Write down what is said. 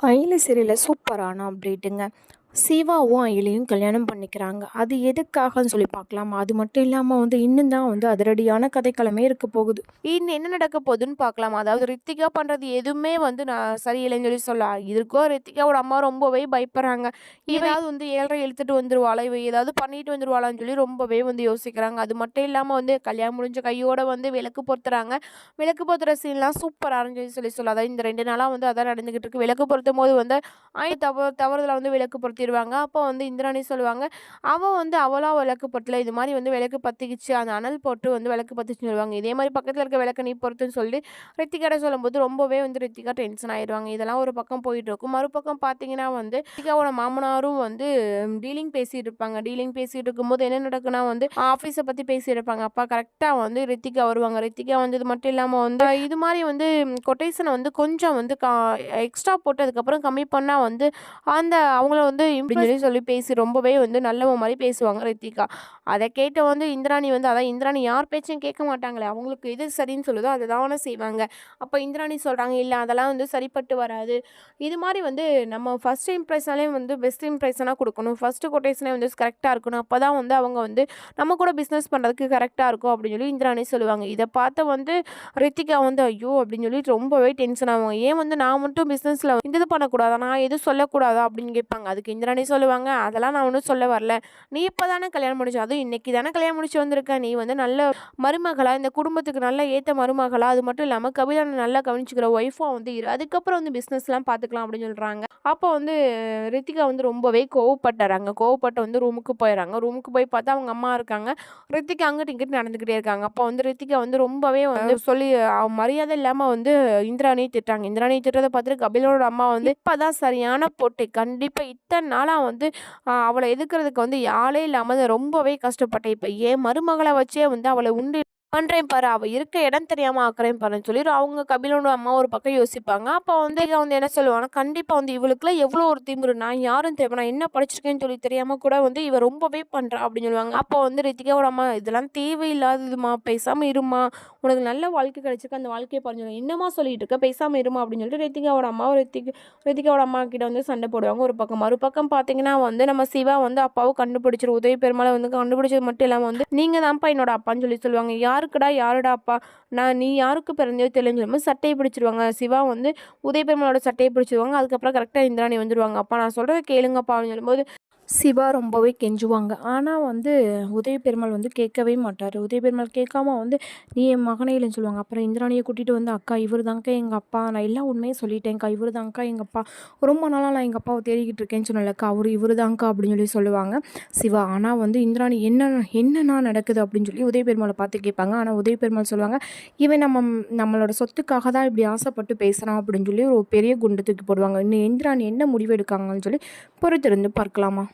அயில சீரியலில் சூப்பரான அப்டேட்டுங்க சிவாவும் அயலியும் கல்யாணம் பண்ணிக்கிறாங்க. அது எதுக்காகன்னு சொல்லி பார்க்கலாம். அது மட்டும் இல்லாமல் வந்து இன்னும் தான் வந்து அதிரடியான கதைக்களமே இருக்க போகுது. இன்னும் என்ன நடக்க போகுதுன்னு பார்க்கலாம். அதாவது ரித்திகா பண்ணுறது எதுவுமே வந்து நான் சரியில்லைன்னு சொல்லி சொல்லலாம் இதுக்கோ ரித்திகாவோட அம்மா ரொம்பவே பயப்படுறாங்க. ஏதாவது வந்து ஏழரை இழுத்துட்டு வந்துருவாளா? இவ ஏதாவது பண்ணிட்டு வந்துருவாளான்னு சொல்லி ரொம்பவே வந்து யோசிக்கிறாங்க. அது மட்டும் இல்லாமல் வந்து கல்யாணம் முடிஞ்ச கையோட வந்து விளக்கு பொறுத்துறாங்க விளக்கு பொறுத்துற சீன்லாம் சூப்பராக இருந்துச்சு சொல்லி சொல்லலாம் அதாவது இந்த ரெண்டு நாளாக வந்து அதான் நடந்துகிட்டு இருக்கு. விளக்கு பொருத்தும் போது வந்து ஐ தவ தவறுதலாக வந்து விளக்கு பற்றிடுவாங்க அப்போ வந்து இந்திராணி சொல்லுவாங்க அவள் வந்து அவளாக விளக்கு பொருத்தல இது மாதிரி வந்து விளக்கு பற்றிக்கிச்சு அந்த அனல் போட்டு வந்து விளக்கு பற்றிச்சுன்னு சொல்லுவாங்க. இதே மாதிரி பக்கத்தில் இருக்க விளக்கு நீ பொறுத்துன்னு சொல்லி ரித்திகாட்ட சொல்லும்போது ரொம்பவே வந்து ரித்திகா டென்ஷன் ஆயிடுவாங்க இதெல்லாம் ஒரு பக்கம் போயிட்டு இருக்கும். மறுபக்கம் பார்த்தீங்கன்னா வந்து ரித்திகாவோட மாமனாரும் வந்து டீலிங் பேசிட்டு இருப்பாங்க. டீலிங் பேசிட்டு இருக்கும்போது என்ன நடக்குன்னா வந்து ஆஃபீஸை பற்றி பேசியிருப்பாங்க. அப்பா கரெக்டாக வந்து ரித்திகா வருவாங்க. ரித்திகா வந்து இது மட்டும் இல்லாமல் வந்து இது மாதிரி வந்து கொட்டேஷனை வந்து கொஞ்சம் வந்து கா எக்ஸ்ட்ரா போட்டதுக்கப்புறம் கம்மி பண்ணால் வந்து அந்த அவங்கள வந்து இப்படின்னு சொல்லி சொல்லி பேசி ரொம்பவே வந்து நல்லவ மாதிரி பேசுவாங்க ரித்திகா. அதை கேட்ட வந்து இந்திராணி வந்து அதான் இந்திராணி யார் பேச்சும் கேட்க மாட்டாங்களே அவங்களுக்கு எது சரின்னு சொல்லுதோ அதை தானே செய்வாங்க. அப்போ இந்திராணி சொல்கிறாங்க இல்லை அதெல்லாம் வந்து சரிப்பட்டு வராது. இது மாதிரி வந்து நம்ம ஃபஸ்ட் இம்ப்ரெஷனாலே வந்து பெஸ்ட் இம்ப்ரெஷனாக கொடுக்கணும். ஃபஸ்ட்டு கொட்டேஷனே வந்து கரெக்டாக இருக்கணும். அப்போ தான் வந்து அவங்க வந்து நம்ம கூட பிஸ்னஸ் பண்ணுறதுக்கு கரெக்டாக இருக்கும் அப்படின்னு சொல்லி இந்திராணி சொல்லுவாங்க. இதை பார்த்த வந்து ரித்திகா வந்து ஐயோ! அப்படின்னு சொல்லி ரொம்பவே டென்ஷன் ஆகுவாங்க ஏன் வந்து நான் மட்டும் பிஸ்னஸில் இந்த இது பண்ணக்கூடாதா? நான் எதுவும் சொல்லக்கூடாதா? அப்படின்னு கேட்பாங்க. அதுக்கு இந்திராணி சொல்லுவாங்க. அதெல்லாம் நான் ஒன்றும் சொல்ல வரல. நீ இப்போ தானே கல்யாணம் முடிச்சு அதுவும் இன்னைக்கு தானே கல்யாணம் முடிச்சு வந்திருக்க. நீ வந்து நல்ல மருமகளாக இந்த குடும்பத்துக்கு நல்லா ஏற்ற மருமகளாக அது மட்டும் இல்லாமல் கபிலனை நல்லா கவனிச்சுக்கிற ஒய்ஃபாக வந்து இரு. அதுக்கப்புறம் வந்து பிஸ்னஸ்லாம் பார்த்துக்கலாம் அப்படின்னு சொல்கிறாங்க அப்போ வந்து ரித்திகா வந்து ரொம்பவே கோவப்பட்டுறாங்க கோவப்பட்டு வந்து ரூமுக்கு போயிடறாங்க ரூமுக்கு போய் பார்த்தா அவங்க அம்மா இருக்காங்க. ரித்திகா அங்கிட்டு இங்கிட்டு நடந்துக்கிட்டே இருக்காங்க. அப்போ வந்து ரித்திகா வந்து ரொம்பவே வந்து சொல்லி மரியாதை இல்லாமல் வந்து இந்திராணி திட்டுறாங்க. இந்திராணி திட்டுறதை பார்த்துட்டு கபிலோட அம்மா வந்து இப்போதான் சரியான போட்டி. கண்டிப்பாக இத்தனை நாளாக வந்து அவளை எதுக்குறதுக்கு வந்து ஆளே இல்லாமல் ரொம்பவே கஷ்டப்பட்டேன். இப்போ ஏன் மருமகளை வச்சே வந்து அவளை உண்டு பண்ணுறேன் பாரு அவள் இருக்க இடம் தெரியாமல் ஆக்குறேன் பாருன்னு சொல்லி அவங்க கபிலோட அம்மா ஒரு பக்கம் யோசிப்பாங்க. அப்போ வந்து இதை வந்து என்ன சொல்லுவாங்க கண்டிப்பாக வந்து இவளுக்குலாம் எவ்வளோ ஒரு திமிரு நான் யாரும் தேவை நான் என்ன படிச்சிருக்கேன்னு சொல்லி தெரியாமல் கூட வந்து இவ ரொம்பவே பண்ணுறா அப்படின்னு சொல்லுவாங்க. அப்போ வந்து ரித்திகாவோட அம்மா இதெல்லாம் தேவையில்லாததுமா பேசாமல் இருமா உனக்கு நல்ல வாழ்க்கை கிடைச்சிருக்கு அந்த வாழ்க்கையை பாருங்க என்னமா சொல்லிட்டு இருக்க பேசாமல் இருமா அப்படின்னு சொல்லிட்டு ரித்திகாவோட அம்மா ரித்திக் ரித்திகாவோட அம்மா கிட்ட வந்து சண்டை போடுவாங்க ஒரு பக்கம். மறுபக்கம் பார்த்தீங்கன்னா வந்து நம்ம சிவா வந்து அப்பாவை கண்டுபிடிச்சிரு உதவி பெருமாளை வந்து கண்டுபிடிச்சது மட்டும் இல்லாமல் வந்து நீங்கள் தான்ப்பா என்னோட அப்பான்னு சொல்லி சொல்லுவாங்க. யார் யாருக்குடா யாருடா அப்பா நான் நீ யாருக்கு பிறந்தோ தெரிஞ்சு சொல்லும்போது சட்டையை பிடிச்சிருவாங்க. சிவா வந்து உதயபெருமனோட சட்டையை பிடிச்சிருவாங்க. அதுக்கப்புறம் கரெக்டாக இந்திராணி வந்துடுவாங்க அப்பா நான் சொல்கிறத கேளுங்கப்பா அப்படின்னு சொல்லும்போது சிவா ரொம்பவே கெஞ்சுவாங்க. ஆனால் வந்து உதய பெருமாள் வந்து கேட்கவே மாட்டார். உதய பெருமாள் கேட்காம வந்து நீ என் மகனே இல்லைன்னு சொல்லுவாங்க. அப்புறம் இந்திராணியை கூட்டிகிட்டு வந்து அக்கா இவர் தாங்க்கா எங்கள் அப்பா. நான் எல்லா உண்மையும் சொல்லிட்டேன்க்கா. இவர் தாங்க்கா எங்கள் அப்பா. ரொம்ப நாளாக நான் எங்கள் அப்பாவை தேடிக்கிட்டு இருக்கேன்னு சொன்னலக்கா அவர் இவர் தாங்க்கா அப்படின்னு சொல்லி சொல்லுவாங்க சிவா. ஆனால் வந்து இந்திராணி என்ன என்னண்ணா நடக்குது? அப்படின்னு சொல்லி உதய பெருமாளை பார்த்து கேட்பாங்க. ஆனால் உதய பெருமாள் சொல்லுவாங்க இவன் நம்ம நம்மளோட சொத்துக்காக தான் இப்படி ஆசைப்பட்டு பேசுகிறான் அப்படின்னு சொல்லி ஒரு பெரிய குண்டு தூக்கி போடுவாங்க. இன்னும் இந்திராணி என்ன முடிவு எடுக்காங்கன்னு சொல்லி பொறுத்திருந்து பார்க்கலாமா?